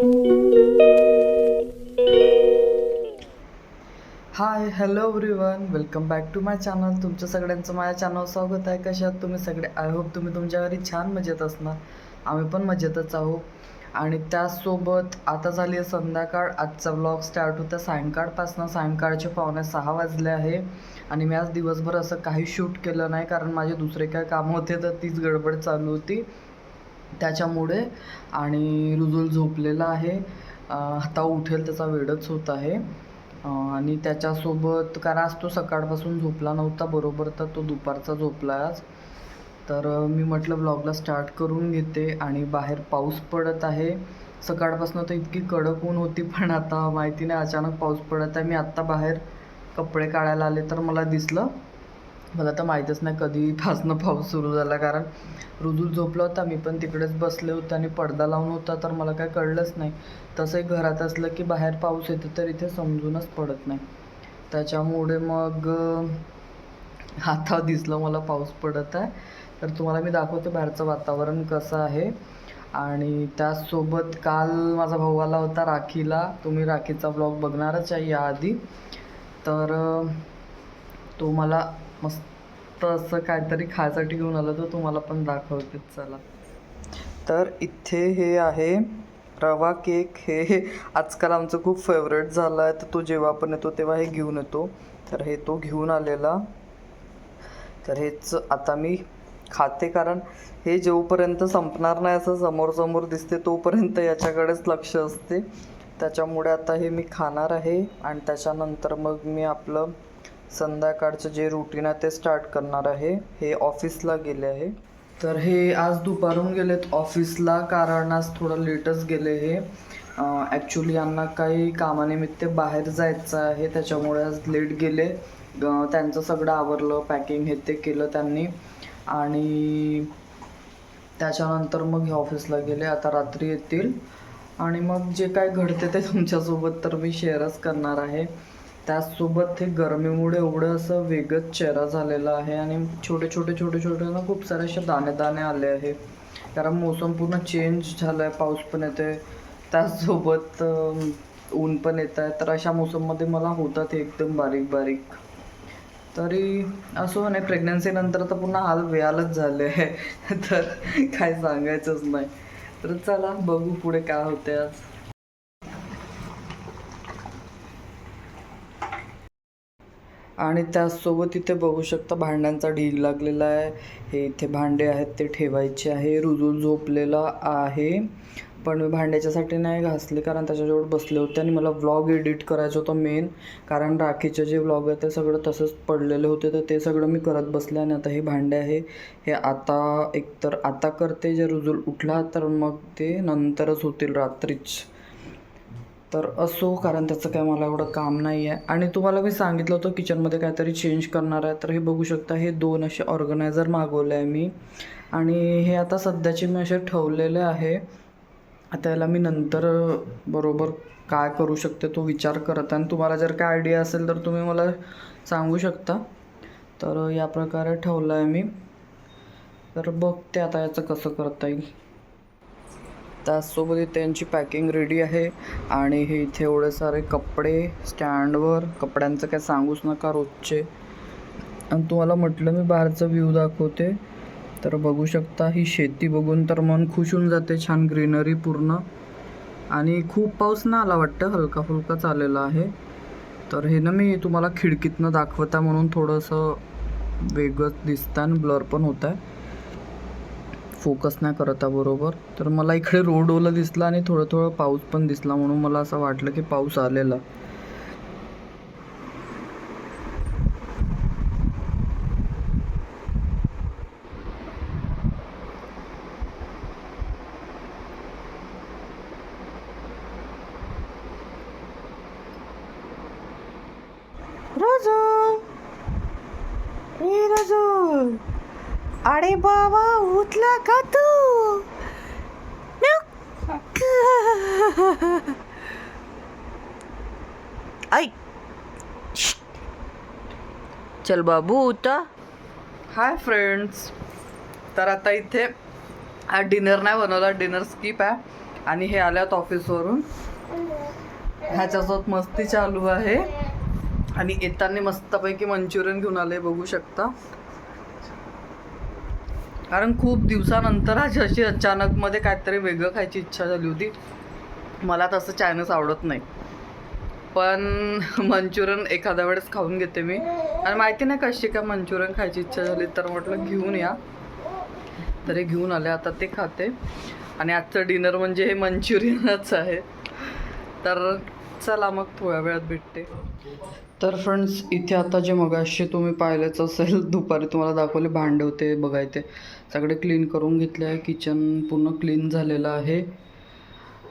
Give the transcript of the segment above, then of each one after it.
Hi hello everyone welcome back to my channel तुमचं सगळ्यांचं माझ्या चॅनल स्वागत आहे. कशात तुम्ही सगळे? आय होप तुम्ही तुमच्या घरी छान मजेत असणार. आम्ही पण मजेतच आहोत. आणि त्याचसोबत आता झाली आहे संध्याकाळ. आजचा व्लॉग स्टार्ट होता सायंकाळपासनं. सायंकाळचे पावणे सहा वाजले आहे. आणि मी आज दिवसभर असं काही शूट केलं नाही कारण माझे दुसरे काय कामं होते तर तीच गडबड चालू होती. त्याच्यामुळे आणि रुजुल झोपलेला आहे. हाता आता उठेल त्याचा वेळच होत आहे. आणि त्याच्यासोबत कारण आज तो सकाळपासून झोपला नव्हता बरोबर तर तो दुपारचा झोपला आज. तर मी म्हटलं ब्लॉगला स्टार्ट करून घेते आणि बाहेर पाऊस पडत आहे. सकाळपासून तर इतकी कडक ऊन होती पण आता माहिती नाही अचानक पाऊस पडत आहे. मी आत्ता बाहेर कपडे काढायला आले तर मला दिसलं मला तर माहीतच नाही कधीपासनं पाऊस सुरू झाला कारण रुजूल झोपला होता मी पण तिकडेच बसले होते आणि पडदा लावून होता तर मला काय कळलंच नाही. तसंही घरात असलं की बाहेर पाऊस येतो तर इथे समजूनच पडत नाही. त्याच्यामुळे मग हाता आता दिसलं मला पाऊस पडत आहे. तर तुम्हाला मी दाखवते बाहेरचं वातावरण कसं आहे. आणि त्याचसोबत काल माझा भाऊ आला होता राखीला. तुम्ही राखीचा ब्लॉग बघणारच आहे याआधी. तर तो मला मस्त असं काहीतरी खायसाठी घेऊन आलं तर तुम्हाला पण दाखवते चला. तर इथे हे आहे रवा केक. हे आजकाल आमचं खूप फेवरेट झालं आहे तर तो जेव्हा पण येतो तेव्हा हे घेऊन येतो. तर हे तो घेऊन आलेला. तर हेच आता मी खाते कारण हे जेवपर्यंत संपणार नाही असं समोर समोर दिसते तोपर्यंत याच्याकडेच लक्ष असते. त्याच्यामुळे आता हे मी खाणार आहे आणि त्याच्यानंतर मग मी आपलं संध्याकाळचं जे रुटीन आहे ते स्टार्ट करणार आहे. हे ऑफिसला गेले आहे. तर हे आज दुपारून गेलेत ऑफिसला कारण आज थोडं लेटच गेले हे. ॲक्च्युली यांना काही कामानिमित्त बाहेर जायचं आहे. त्याच्यामुळे आज लेट गेले. त्यांचं सगळं आवरलं पॅकिंग हे ते केलं त्यांनी. आणि त्याच्यानंतर मग हे ऑफिसला गेले. आता रात्री येतील. आणि मग जे काय घडते ते तुमच्यासोबत तर मी शेअरच करणार आहे. त्याचसोबत हे गरमीमुळे एवढं असं वेगच चेहरा झालेला आहे आणि छोटे छोटे छोटे छोटे ना खूप सारे असे दाणे दाणे आले आहे. कारण मोसम पूर्ण चेंज झालं आहे पाऊस पण येते त्याचसोबत ऊन पण येत आहे तर अशा मोसममध्ये मला होतात हे एकदम बारीक बारीक. तरी असो नाही प्रेग्नन्सीनंतर तर पुन्हा हाल वेळालच झाले आहे. तर काय सांगायचंच नाही. तर चला बघू पुढे काय होते आज. आणि त्याचसोबत इथे बघू शकता भांड्यांचा ढीग लागलेला आहे. हे इथे भांडे आहेत ते ठेवायचे आहे. रुजूल झोपलेला आहे. पण मी भांड्याच्यासाठी नाही घासले कारण त्याच्याजवळ बसले होते आणि मला व्लॉग एडिट करायचं होतं मेन कारण राखीचे जे व्लॉग आहे ते सगळं तसंच पडलेले होते. तर ते सगळं मी करत बसले आणि आता हे भांडे आहे. हे आता एकतर आता करते. जे रुजूल उठला तर मग ते नंतरच होतील रात्रीच. तर असो कारण त्याचं काय मला एवढं काम नाही आहे आणि तुम्हाला मी सांगितलं होतं किचनमध्ये काहीतरी चेंज करणार आहे. तर हे बघू शकता हे दोन असे ऑर्गनायझर मागवले आहे मी. आणि हे आता सध्याचे मी असे ठेवलेले आहे. आता याला मी नंतर बरोबर काय करू शकते तो विचार करत आहे. आणि तुम्हाला जर काय आयडिया असेल तर तुम्ही मला सांगू शकता. तर या प्रकारे ठेवलं आहे मी. तर बघते आता याचं कसं करता येईल. त्याचसोबत इथे त्यांची पॅकिंग रेडी आहे. आणि हे इथे एवढे सारे कपडे स्टँडवर कपड्यांचं काय सांगूच नका रोजचे. आणि तुम्हाला म्हटलं मी बाहेरचा व्ह्यू दाखवते. तर बघू शकता ही शेती बघून तर मन खुश होऊन जाते छान ग्रीनरी पूर्ण. आणि खूप पाऊस ना आला वाटतं हलका फुलका चाललेला आहे. तर हे ना मी तुम्हाला खिडकीतनं दाखवता म्हणून थोडंसं वेगळंच दिसतं आणि ब्लर पण होत आहे फोकस नाही करत बरोबर तर मला इकडे रोड ओला दिसला आणि थोडं थोडं पाऊस पण दिसला म्हणून मला असं वाटलं की पाऊस आलेला रजल ए रजल अरे बाबा उठला का तू? ऐक. चल बाबू उठा. Hi friends. तर आता इथे हा डिनर नाही बनवला डिनर स्किप आहे. आणि हे आल्यात ऑफिसवरून. ह्याच्यासोबत मस्ती चालू आहे. आणि येताना मस्तपैकी मंचुरियन घेऊन आले बघू शकता. कारण खूप दिवसानंतर आज अशी अचानकमध्ये काहीतरी वेगळं खायची इच्छा झाली होती. मला तसं चायनीज आवडत नाही. पण मंचुरियन एखाद्या वेळेस खाऊन घेते मी. आणि माहिती नाही कशी काय मंचुरियन खायची इच्छा झाली तर म्हटलं घेऊन या. तरी घेऊन आले आता ते खाते. आणि आजचं डिनर म्हणजे हे मंचुरियनच आहे. तर चला मग थोड्या वेळात भेटते. तर फ्रेंड्स इथे आता जे मगाशी तुम्ही पाहिलेच असेल दुपारी तुम्हाला दाखवले भांडे होते बघायचे. सगळे क्लीन करून घेतले आहे. किचन पूर्ण क्लीन झालेलं आहे.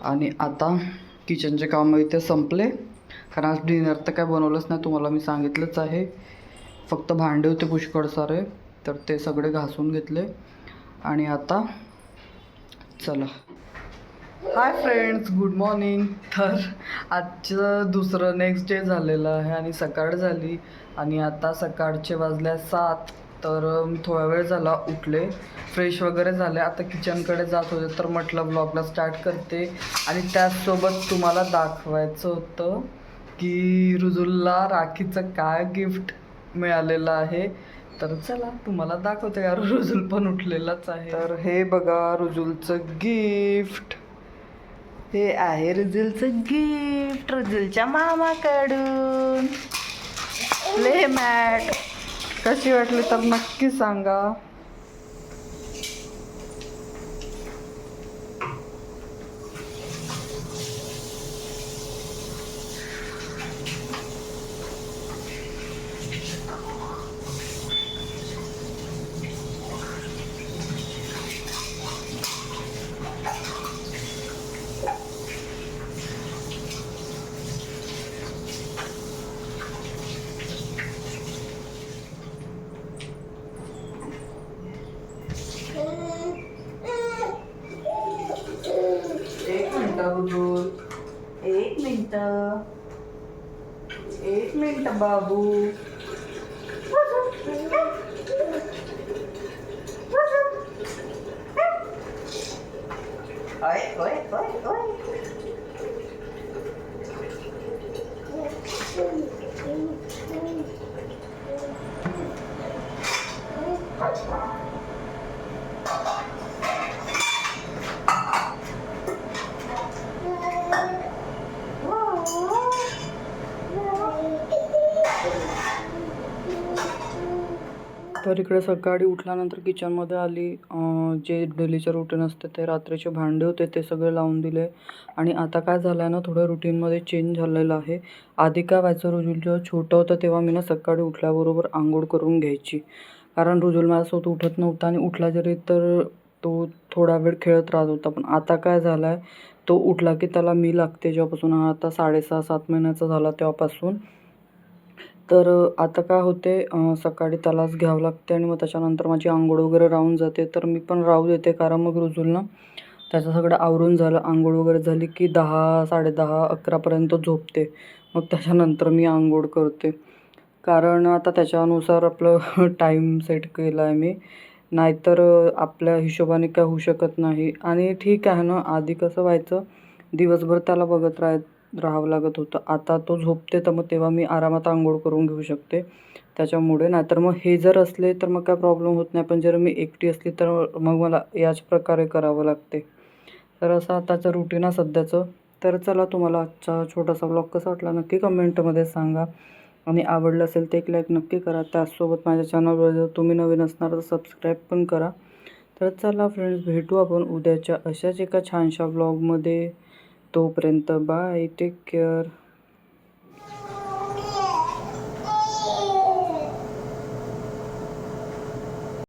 आणि आता किचनचे कामं इथे संपले. कारण आज डिनर तर काय बनवलंच नाही तुम्हाला मी सांगितलंच आहे. फक्त भांडे होते पुष्कळ सारे तर ते सगळे घासून घेतले. आणि आता चला. हाय फ्रेंड्स गुड मॉर्निंग तर आजचं दुसरं नेक्स्ट डे झालेलं आहे आणि सकाळ झाली आणि आता सकाळचे वाजल्या सात. तर थोडा वेळ झाला उठले. फ्रेश वगैरे झाले. आता किचनकडे जात होते तर म्हटलं ब्लॉगला स्टार्ट करते. आणि त्याचसोबत तुम्हाला दाखवायचं होतं की रुजुलला राखीचं काय गिफ्ट मिळालेलं आहे. तर चला तुम्हाला दाखवते. यार रुजुल पण उठलेलाच आहे. तर हे बघा रुजुलचं गिफ्ट हे आहे रुजुलचं गिफ्ट रुजुलच्या मामाकडून. प्ले मॅट कशी वाटली तर नक्की सांगा. babu. Oi, oi, oi, oi. Thank you. तर इकडे सकाळी उठल्यानंतर किचनमध्ये आली. जे डेलीचे रुटीन असते ते रात्रीचे भांडे होते ते सगळे लावून दिले. आणि आता काय झालं आहे ना थोडं रुटीनमध्ये चेंज झालेलं आहे. आधी काय व्हायचं रुजूल जेव्हा छोटं होतं तेव्हा मी ना सकाळी उठल्याबरोबर आंघोळ करून घ्यायची. कारण रुजूल माझ्यासोबत उठत नव्हता आणि उठला जरी तर तो थोडा वेळ खेळत राहत होता. पण आता काय झालं आहे तो उठला की त्याला मी लागते जेव्हापासून. हा आता साडेसहा सात महिन्याचा झाला तेव्हापासून. तर आता काय होते सकाळी त्यालाच घ्यावं लागते आणि मग त्याच्यानंतर माझी आंघोळ वगैरे राहून जाते. तर मी पण राहू देते कारण मग रुजुलनं. त्याचं सगळं आवरून झालं. आंघोळ वगैरे झाली की दहा साडेदहा अकरापर्यंत झोपते. मग त्याच्यानंतर मी आंघोळ करते. कारण आता त्याच्यानुसार आपलं टाईम सेट केला आहे मी. नाहीतर आपल्या हिशोबाने काय होऊ शकत नाही. आणि ठीक आहे ना आधी कसं व्हायचं? दिवसभर त्याला बघत राहत राहावं लागत होतं. आता तो झोपते तर मग तेव्हा मी आरामात आंघोळ करून घेऊ शकते. त्याच्यामुळे नाहीतर मग हे जर असले तर मग काय प्रॉब्लेम होत नाही. पण जर मी एकटी असली तर मग मला याच प्रकारे करावं लागते. तर असं आताचं रुटीन आहे सध्याचं. तर चला तुम्हाला आजचा छोटासा ब्लॉग कसा वाटला नक्की कमेंटमध्ये सांगा. आणि आवडलं असेल तर एक लाईक नक्की करा. त्याचसोबत माझ्या चॅनलवर जर तुम्ही नवीन असणार तर सबस्क्राईब पण करा. तर चला फ्रेंड्स भेटू आपण उद्याच्या अशाच एका छानशा ब्लॉगमध्ये तोपर्यंत बाय टेक केअर.